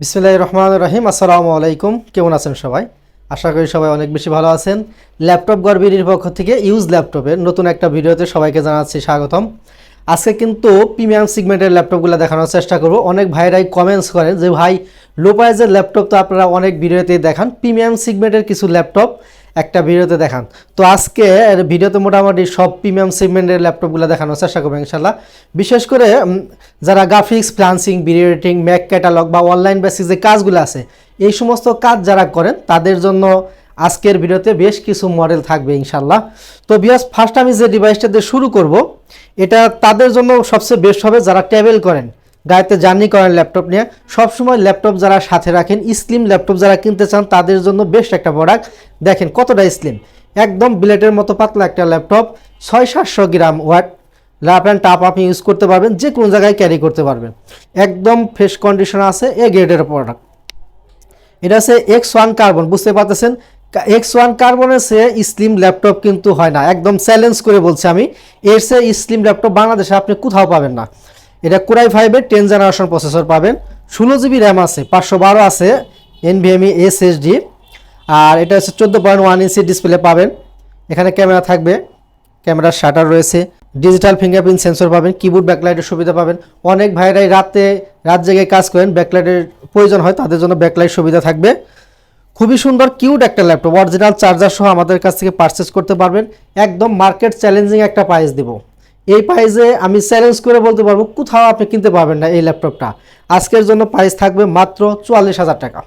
বিসমিল্লাহ রহমান রহিম, আসসালামু আলাইকুম। কেমন আছেন সবাই? আশা করি সবাই অনেক বেশি ভালো আছেন। ল্যাপটপ গর্বিনীর পক্ষ থেকে ইউজ ল্যাপটপের নতুন একটা ভিডিওতে সবাইকে জানাচ্ছি স্বাগতম। আজকে কিন্তু প্রিমিয়াম সিগমেন্টের ল্যাপটপগুলো দেখানোর চেষ্টা করব। অনেক ভাইরাই কমেন্টস করেন যে, ভাই লো প্রাইজের ল্যাপটপ তো আপনারা অনেক ভিডিওতেই দেখান। প্রিমিয়াম সিগমেন্টের কিছু ল্যাপটপ একটা ভিডিওতে দেখান। তো আজকে ভিডিওতে মোটামুটি সব প্রিমিয়াম সেগমেন্টের ল্যাপটপগুলো দেখানোর চেষ্টা করব ইনশাল্লাহ। বিশেষ করে যারা graphics freelancing video editing mac catalog বা অনলাইন বেসিস যে কাজগুলো আছে, এই সমস্ত কাজ যারা করেন, তাদের জন্য আজকের ভিডিওতে বেশ কিছু মডেল থাকবে ইনশাল্লাহ। তো বিয়াস ফার্স্ট আমি যে ডিভাইসটা দিয়ে শুরু করব, এটা তাদের জন্য সবচেয়ে বেস্ট হবে যারা ট্রাভেল করেন। গাড়িতে জার্নি করেন ল্যাপটপ নিয়ে। সবসময় ল্যাপটপ যারা সাথে রাখেন, স্লিম ল্যাপটপ যারা কিনতে চান, তাদের জন্য বেস্ট একটা প্রোডাক্ট দেখেন কতটা স্লিম। একদম ব্লেডের মতো পাতলা একটা ল্যাপটপ ছয় সাতশো গ্রাম ওয়াট। অ্যান্ড টাপ আপনি ইউজ করতে পারবেন যে কোনো জায়গায় ক্যারি করতে পারবেন। একদম ফ্রেশ কন্ডিশন আছে এ গ্রেডের প্রোডাক্ট এটা হচ্ছে এক্স ওয়ান কার্বন বুঝতে পারতেছেন? এক্স ওয়ান কার্বনের সে স্লিম ল্যাপটপ কিন্তু হয় না। একদম চ্যালেঞ্জ করে বলছি আমি। এর সে স্লিম ল্যাপটপ বাংলাদেশে আপনি কোথাও পাবেন না। এটা কুরাই ফাইভের টেন জেনারেশন প্রসেসর পাবেন। ষোলো জিবি র্যাম আছে, পাঁচশো বারো আছে এনভিএমই এসএসডি আর এটা হচ্ছে চোদ্দ পয়েন্ট ওয়ান ইঞ্চি ডিসপ্লে পাবেন। এখানে ক্যামেরা থাকবে, ক্যামেরার শাটার রয়েছে। ডিজিটাল ফিঙ্গারপ্রিন্ট সেন্সর পাবেন কিবোর্ড ব্যাকলাইটের সুবিধা পাবেন। অনেক ভাইরাই রাতে, রাত জেগে কাজ করেন ব্যাকলাইটের প্রয়োজন হয়, তাদের জন্য ব্যাকলাইট সুবিধা থাকবে। খুবই সুন্দর কিউট একটা ল্যাপটপ অরিজিনাল চার্জার সহ আমাদের কাছ থেকে পারচেস করতে পারবেন। একদম মার্কেট চ্যালেঞ্জিং একটা প্রাইস দেব। এই প্রাইসে আমি চ্যালেঞ্জ করে বলতে পারব, কোথাও আপনি কিনতে পারবেন না এই ল্যাপটপটা আজকের জন্য প্রাইস থাকবে মাত্র চুয়াল্লিশ হাজার টাকা।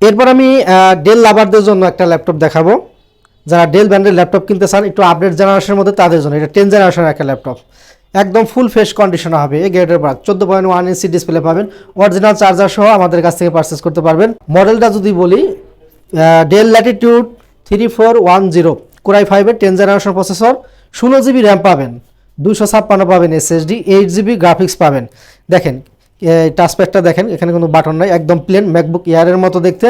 এরপর আমি ডেল লাভারদের জন্য একটা ল্যাপটপ দেখাবো। যারা ডেল ব্র্যান্ডের ল্যাপটপ কিনতে চান, একটু আপডেট জেনারেশনের মধ্যে তাদের জন্য। এটা টেন জেনারেশনের একটা ল্যাপটপ একদম ফুল ফ্রেশ কন্ডিশনে হবে। এই গ্রেডের বার চোদ্দ পয়েন্ট ওয়ান ইঞ্চি ডিসপ্লে পাবেন। অরিজিনাল চার্জার সহ আমাদের কাছ থেকে পারচেস করতে পারবেন। মডেলটা যদি বলি Dell Latitude three four one zero core i ফাইভের টেন জেনারেশন প্রসেসর ষোলো জিবি র্যাম পাবেন দুশো ছাপ্পান্ন পাবেন এসএসডি এইট জিবি গ্রাফিক্স পাবেন। দেখেন টাচপ্যাডটা দেখেন, এখানে কোনো বাটন নাই, একদম প্লেন ম্যাকবুক এয়ারের মতো দেখতে।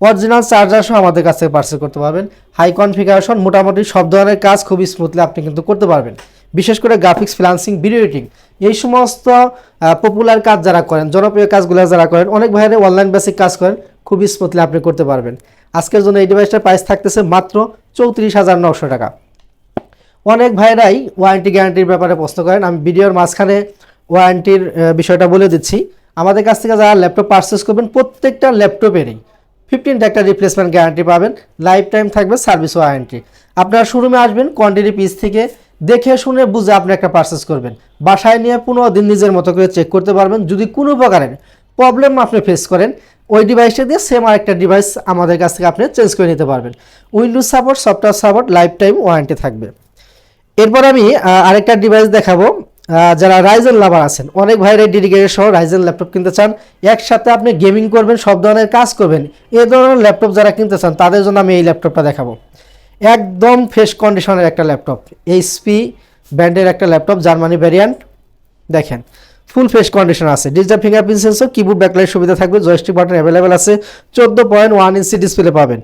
অরিজিনাল চার্জার সহ আমাদের কাছ থেকে পার্সেল করতে পারবেন। হাই কনফিগারেশন মোটামুটি সব ধরনের কাজ খুবই স্মুথলি আপনি কিন্তু করতে পারবেন। বিশেষ করে গ্রাফিক্স ফ্লান্সিং ভিডিও এডিটিং এই সমস্ত পপুলার কাজ যারা করেন, জনপ্রিয় কাজগুলো যারা করেন, অনেক ভাইরে অনলাইন বেসিক কাজ করেন, খুবই স্মুথলি আপনি করতে পারবেন। আজকের জন্য এই ডিভাইসটার প্রাইস থাকতেছে মাত্র চৌত্রিশ হাজার নশো টাকা। অনেক ভাইরাই ওয়ারেন্টি গ্যারান্টির ব্যাপারে প্রশ্ন করেন। আমি ভিডিওর মাঝখানে ওয়ারেন্টির বিষয়টা বলে দিচ্ছি। আমাদের কাছ থেকে যারা ল্যাপটপ পারচেস করবেন, প্রত্যেকটা ল্যাপটপেরই ফিফটিন একটা রিপ্লেসমেন্ট গ্যারান্টি পাবেন। লাইফ টাইম থাকবে সার্ভিস ওয়ারেন্টি আপনারা শোরুমে আসবেন কোয়ান্টিটি পিস থেকে দেখে শুনে বুঝে আপনি একটা পারচেস করবেন। বাসায় নিয়ে পনেরো দিন নিজের মতো করে চেক করতে পারবেন। যদি কোনো প্রকারের প্রবলেম আপনি ফেস করেন, ওই ডিভাইসটা দিয়ে সেম আরেকটা ডিভাইস আমাদের কাছ থেকে আপনি চেঞ্জ করে নিতে পারবেন। Windows support software support life time warranty থাকবে। এরপর আমি আরেকটা ডিভাইস দেখাবো। যারা রাইজেন লাভার আছেন, অনেক ভাইরা ডেডিকেটেড সহ রাইজেন ল্যাপটপ কিনতে চান। একসাথে আপনি গেমিং করবেন, সব ধরনের কাজ করবেন। এ ধরনের ল্যাপটপ যারা কিনতে চান, তাদের জন্য আমি এই ল্যাপটপটা দেখাবো। একদম ফ্রেশ কন্ডিশনের একটা ল্যাপটপ এইচপি ব্র্যান্ডের একটা ল্যাপটপ জার্মানি ভ্যারিয়ান্ট দেখেন ফুল ফেস কন্ডিশন আছে। Digital fingerprint sensor keyboard backlight সুবিধা থাকবে জয়স্টিক বাটন অ্যাভেলেবেল আছে। চোদ্দ পয়েন্ট ওয়ান ইঞ্চি ডিসপ্লে পাবেন।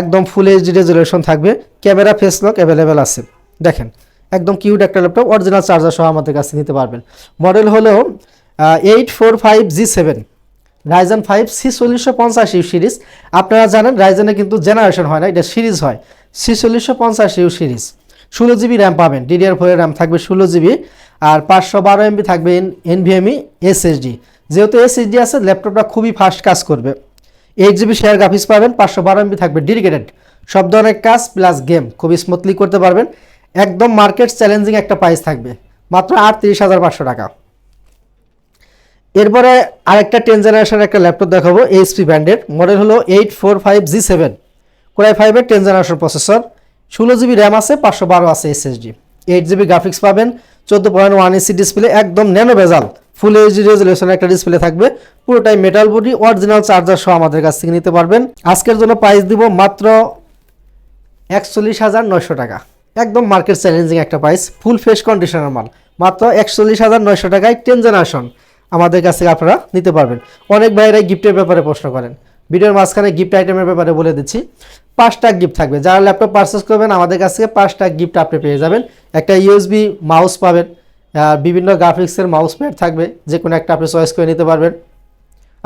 একদম ফুল এইচডি রেজুলেশন থাকবে। ক্যামেরা ফেস লক অ্যাভেলেবেল আছে। দেখেন, একদম কিউট একটা ল্যাপটপ অরিজিনাল চার্জার সহ আমাদের কাছে নিতে পারবেন। মডেল হলো eight four five G seven Ryzen five C চল্লিশশো পঞ্চাশ ইউ সিরিজ আপনারা জানেন রাইজেনে কিন্তু জেনারেশন হয় না, এটা সিরিজ হয়। সি চল্লিশশো পঞ্চাশ ইউ সিরিজ ষোলো জিবি র্যাম পাবেন ডিডিআর ফোরের র্যাম থাকবে ষোলো জিবি আর পাঁচশো বারো এমবি থাকবে এনভিএমই এসএসডি যেহেতু এসএসডি আছে ল্যাপটপটা খুবই ফাস্ট কাজ করবে। এইট জিবি শেয়ার গ্রাফিক্স পাবেন, পাঁচশো বারো এমবি থাকবে ডেডিকেটেড সব ধরনের কাজ প্লাস গেম খুবই স্মুথলি করতে পারবেন। একদম মার্কেট চ্যালেঞ্জিং একটা প্রাইস থাকবে। মাত্র আটত্রিশ হাজার পাঁচশো টাকা। এরপরে আরেকটা টেন জেনারেশনের একটা ল্যাপটপ দেখাবো এইচপি ব্র্যান্ডের। মডেল হলো eight four five G seven core i ফাইভের টেন জেনারেশন প্রসেসর ষোলো জিবি র্যাম আছে, পাঁচশো বারো আছে এসএসডি এইট জিবি গ্রাফিক্স পাবেন, চোদ্দ পয়েন্ট ওয়ান ইসি ডিসপ্লে একদম ন্যানো বেজাল ফুল এইচডি রেজুলেশনের একটা ডিসপ্লে থাকবে। পুরোটাই মেটাল বডি অরিজিনাল চার্জার সহ আমাদের কাছ থেকে নিতে পারবেন। আজকের জন্য প্রাইস দিব মাত্র একচল্লিশ হাজার নয়শো টাকা। একদম মার্কেট চ্যালেঞ্জিং একটা প্রাইস ফুল ফ্রেশ কন্ডিশনের মাল। মাত্র একচল্লিশ হাজার নয়শো টাকায় টেন জেনারেশন আমাদের কাছ থেকে আপনারা নিতে পারবেন। অনেক ভাইয়েরাই গিফটের ব্যাপারে প্রশ্ন করেন। ভিডিওর মাঝখানে গিফট আইটেমের ব্যাপারে বলে দিচ্ছি। পাঁচটা গিফট থাকবে। যারা ল্যাপটপ পারচেস করবেন, আমাদের কাছ থেকে পাঁচটা গিফট আপনি পেয়ে যাবেন। একটা ইউএসবি মাউস পাবেন। বিভিন্ন গ্রাফিক্সের মাউস প্যাড থাকবে। যে কোনো একটা আপনি চয়েস করে নিতে পারবেন।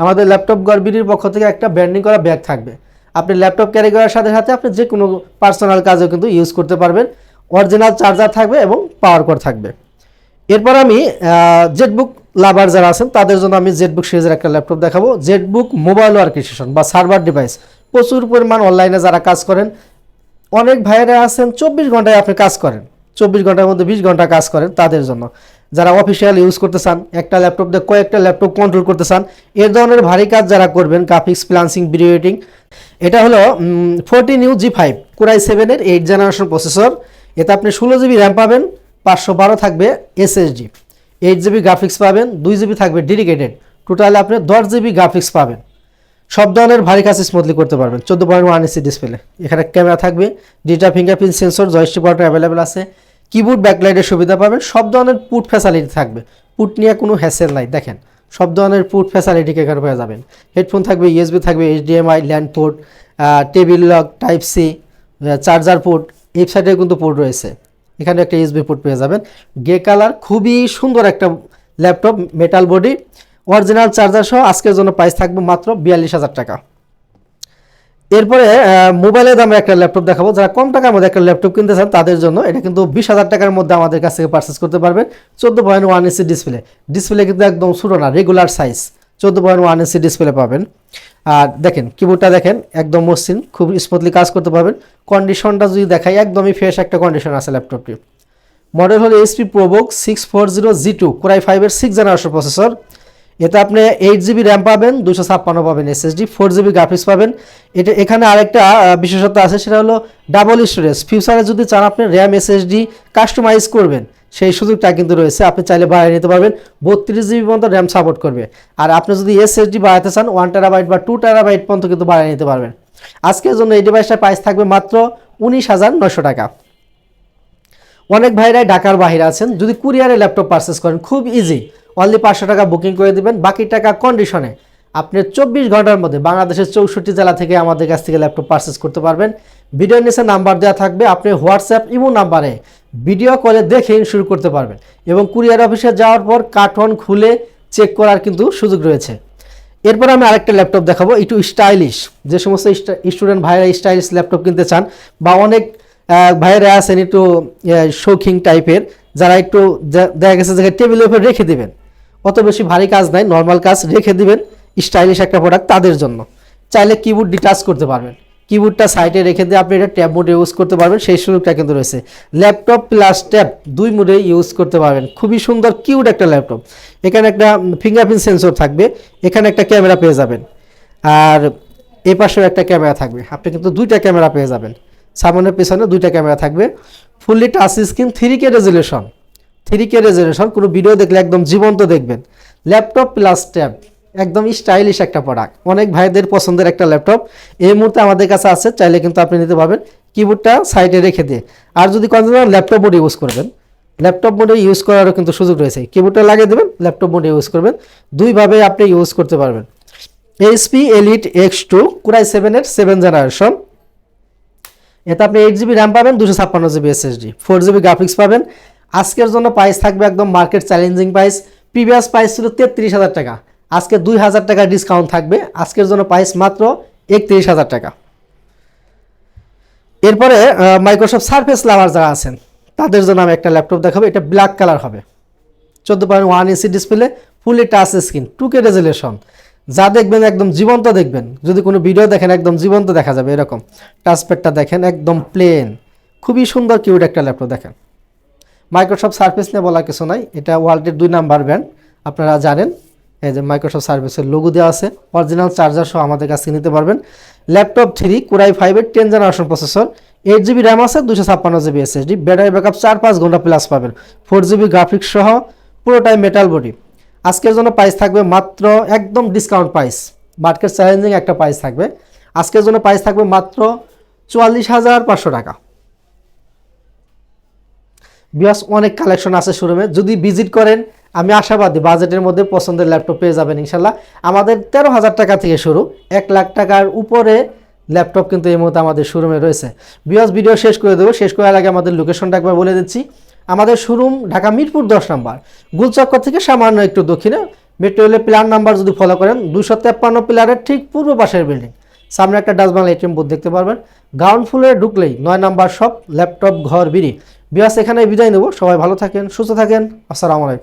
আমাদের ল্যাপটপ গড়বিডির পক্ষ থেকে একটা ব্র্যান্ডিং করা ব্যাগ থাকবে। আপনি ল্যাপটপ ক্যারি করার সাথে সাথে আপনি যে কোনো পার্সোনাল কাজেও কিন্তু ইউজ করতে পারবেন। অরিজিনাল চার্জার থাকবে এবং পাওয়ার কোড থাকবে। এরপর আমি জেটবুক লাভার যারা আছেন, তাদের জন্য আমি জেটবুক সিরিজের একটা ল্যাপটপ দেখাবো। জেটবুক মোবাইল ওয়ার্কেশন বা সার্ভার ডিভাইস প্রচুর পরিমাণ অনলাইনে যারা কাজ করেন, অনেক ভাইয়েরা আছেন, চব্বিশ ঘন্টায় আপনি কাজ করেন। চব্বিশ ঘণ্টার মধ্যে বিশ ঘণ্টা কাজ করেন তাদের জন্য। যারা অফিসিয়াল ইউজ করতে চান, একটা ল্যাপটপ দিয়ে কয়েকটা ল্যাপটপ কন্ট্রোল করতে চান এর ধরনের ভারী কাজ যারা করবেন গ্রাফিক্স প্লান্সিং ভিডিও এডিটিং এটা হলো fourteen U G five core i সেভেনের এইট জেনারেশন প্রসেসর এতে আপনি ষোলো জিবি র্যাম পাবেন, পাঁচশো বারো থাকবে এসএসডি এইট জিবি গ্রাফিক্স পাবেন, দুই জিবি থাকবে ডেডিকেটেড টোটালে আপনি দশ জিবি গ্রাফিক্স পাবেন। সব ধরনের ভারী কাজ স্মুথলি করতে পারবেন। চোদ্দ পয়েন্ট ওয়ান ইসি ডিসপ্লে এখানে ক্যামেরা থাকবে digital fingerprint sensor joystick button available আছে। কিবোর্ড ব্যাকলাইটের সুবিধা পাবেন। সব ধরনের পুট ফ্যাসিলিটি থাকবে। পুট নিয়ে কোনো হ্যাসেল নাই। দেখেন সব ধরনের পুট ফ্যাসিলিটি এখানে পেয়ে যাবেন। হেডফোন থাকবে ইউএসবি থাকবে HDMI LAN port table lock type C charger port এই সাইডে কিন্তু পোর্ট রয়েছে। এখানে একটা ইউএসবি পোর্ট পেয়ে যাবেন। গে কালার খুবই সুন্দর একটা laptop metal body original charger সহ, আজকের জন্য প্রাইস থাকবে মাত্র বিয়াল্লিশ হাজার টাকা। এরপরে মোবাইলের দামে একটা ল্যাপটপ দেখাবো। যারা কম টাকার মধ্যে একটা ল্যাপটপ কিনতে চান, তাদের জন্য এটা কিন্তু বিশ হাজার টাকার মধ্যে আমাদের কাছ থেকে পারচেস করতে পারবেন। চোদ্দ point one inch display display কিন্তু একদম ছোটো না রেগুলার সাইজ চোদ্দ পয়েন্ট ওয়ান ইঞ্চি ডিসপ্লে পাবেন। আর দেখেন কিবোর্ডটা দেখেন, একদম মসৃণ, খুব স্মুথলি কাজ করতে পারবেন। কন্ডিশনটা যদি দেখাই, একদমই ফ্রেশ একটা কন্ডিশন আছে ল্যাপটপটি মডেল হলো HP ProBook six four zero G two core i ফাইভের সিক্স জেনারেশন প্রসেসর এতে আপনি এইট জিবি র্যাম পাবেন দুশো ছাপ্পান্ন পাবেন এসএসডি ফোর জিবি গ্রাফিক্স পাবেন। এটা এখানে আরেকটা বিশেষত্ব আছে, সেটা হলো ডাবল স্টোরেজ ফিউচারে যদি চান আপনি র্যাম এসএসডি কাস্টমাইজ করবেন, সেই সুযোগটা কিন্তু রয়েছে। আপনি চাইলে বাড়িয়ে নিতে পারবেন, বত্রিশ জিবি পর্যন্ত র্যাম সাপোর্ট করবে। আর আপনি যদি এসএসডি বাড়াতে চান ওয়ান টেরাবাইট বা টু টেরাবাইট পর্যন্ত কিন্তু বাড়িয়ে নিতে পারবেন। আজকের জন্য এই ডিভাইসটার প্রাইস থাকবে মাত্র উনিশ হাজার নশো টাকা। অনেক ভাইরাই ঢাকার বাইরে আছেন। যদি কুরিয়ারে ল্যাপটপ পারচেস করেন, খুব ইজি অনলি পাঁচশো টাকা বুকিং করে দিবেন। বাকি টাকা কন্ডিশনে আপনি চব্বিশ ঘণ্টার মধ্যে বাংলাদেশের চৌষট্টি জেলা থেকে আমাদের কাছ থেকে ল্যাপটপ পারচেস করতে পারবেন। ভিডিও নিচে নাম্বার দেওয়া থাকবে, আপনি হোয়াটসঅ্যাপ ইমো নাম্বারে ভিডিও কলে দেখে শুরু করতে পারবেন এবং কুরিয়ার অফিসে যাওয়ার পর কার্টন খুলে চেক করার কিন্তু সুযোগ রয়েছে। এরপর আমি আরেকটা ল্যাপটপ দেখাবো, একটু স্টাইলিশ যে সমস্ত স্টুডেন্ট ভাইরা স্টাইলিশ ল্যাপটপ কিনতে চান বা অনেক ভাইয়েরা আছেন একটু শৌখিন টাইপের যারা একটু দেখা গেছে যে টেবিলের উপর রেখে দিবেন। অত বেশি ভারী কাজ নাই নর্মাল কাজ রেখে দিবেন স্টাইলিশ একটা প্রোডাক্ট তাদের জন্য। চাইলে কিবোর্ড ডিটাচ করতে পারবেন। কিবোর্ডটা সাইডে রেখে দিয়ে আপনি এটা ট্যাব মোডে ইউজ করতে পারবেন, সেই সুযোগটা কিন্তু রয়েছে। ল্যাপটপ প্লাস ট্যাব দুই মোডে ইউজ করতে পারবেন। খুবই সুন্দর কিউট একটা ল্যাপটপ এখানে একটা ফিঙ্গারপ্রিন্ট সেন্সর থাকবে, এখানে একটা ক্যামেরা পেয়ে যাবেন। আর এ পাশেও একটা ক্যামেরা থাকবে। আপনি কিন্তু দুইটা ক্যামেরা পেয়ে যাবেন। সামনের পেছনে দুইটা ক্যামেরা থাকবে। Fully touch screen three K resolution three K resolution কোনো ভিডিও দেখলে একদম জীবন্ত দেখবেন। ল্যাপটপ প্লাস ট্যাব একদম স্টাইলিশ একটা প্রোডাক্ট অনেক ভাইদের পছন্দের একটা ল্যাপটপ এই মুহূর্তে আমাদের কাছে আছে, চাইলে কিন্তু আপনি নিতে পারবেন। কিবোর্ডটা সাইডে রেখে দিয়ে। আর যদি কোনো ল্যাপটপ মোডে ইউজ করবেন ল্যাপটপ মোডে ইউজ করারও কিন্তু সুযোগ রয়েছে। কিবোর্ডটা লাগিয়ে দেবেন ল্যাপটপ মোডে ইউজ করবেন। দুইভাবে আপনি ইউজ করতে পারবেন। HP Elite X two core i সেভেনের সেভেন জেনারেশন এতে আপনি এইট জিবি র্যাম পাবেন, দুশো ছাপ্পান্ন GB SSD four GB graphics পাবেন। আজকের জন্য প্রাইস থাকবে একদম market challenging price previous price ছিল তেত্রিশ হাজার টাকা। আজকে দুই হাজার টাকা ডিসকাউন্ট থাকবে, আজকের জন্য প্রাইস মাত্র একত্রিশ হাজার টাকা। এরপরে মাইক্রোসফট সার্ফেস লাভার যারা আছেন, তাদের জন্য আমি একটা ল্যাপটপ দেখাবো, এটা ব্ল্যাক কালার হবে। চোদ্দ point one inch display fully touch screen two K resolution যা দেখবেন একদম জীবন্ত দেখবেন। যদি কোনো ভিডিও দেখেন, একদম জীবন্ত দেখা যাবে এরকম। টাচপ্যাডটা দেখেন, একদম প্লেন খুবই সুন্দর কিউট একটা ল্যাপটপ দেখেন। মাইক্রোসফট সার্ভিস নিয়ে বলা কিছু নাই। এটা ওয়ার্ল্ডের দুই নাম্বার ব্র্যান্ড আপনারা জানেন, এই যে মাইক্রোসফট সার্ভিসের লোগো দেওয়া আছে। অরিজিনাল চার্জার সহ আমাদের কাছে নিতে পারবেন। ল্যাপটপ থ্রি কুরাই ফাইভের ten generation processor eight GB RAM আছে দুশো ছাপ্পান্ন জিবি এসএসডি ব্যাটারি ব্যাকআপ চার পাঁচ ঘণ্টা প্লাস পাবেন। ফোর জিবি গ্রাফিক্স সহ পুরোটাই মেটাল বডি আজকের জন্য প্রাইস থাকবে মাত্র একদম ডিসকাউন্ট প্রাইস মার্কেট চ্যালেঞ্জিং একটা প্রাইস থাকবে। আজকের জন্য প্রাইস থাকবে মাত্র চুয়াল্লিশ হাজার পাঁচশো টাকা। বিয়াস অনেক কালেকশন আছে শোরুমে যদি ভিজিট করেন, আমি আশাবাদী বাজেটের মধ্যে পছন্দের ল্যাপটপ পেয়ে যাবেন ইনশাল্লাহ আমাদের তেরো হাজার টাকা থেকে শুরু, এক লাখ টাকার উপরে ল্যাপটপ কিন্তু এই মুহূর্তে আমাদের শোরুমে রয়েছে। বিয়াস ভিডিও শেষ করে দেবো, শেষ করার আগে আমাদের লোকেশনটা একবার বলে দিচ্ছি। আমাদের শোরুম ঢাকা মিরপুর দশ নম্বর, গুলচক্কর থেকে সামান্য একটু দক্ষিণে। মেট্রো রেলের প্ল্যান নাম্বার যদি ফলো করেন দুশো তেপ্পান্ন প্লারের ঠিক পূর্ব পাশের বিল্ডিং সামনে একটা ডাস্টবিন এটিএম বুথ দেখতে পারবেন। গ্রাউন্ড ফ্লোরে ঢুকলেই নয় নাম্বার শপ ল্যাপটপ ঘর, বিড়ি। বিয়াস এখানে বিদায় নেব। সবাই ভালো থাকেন সুস্থ থাকেন। আসসালামু আলাইকুম।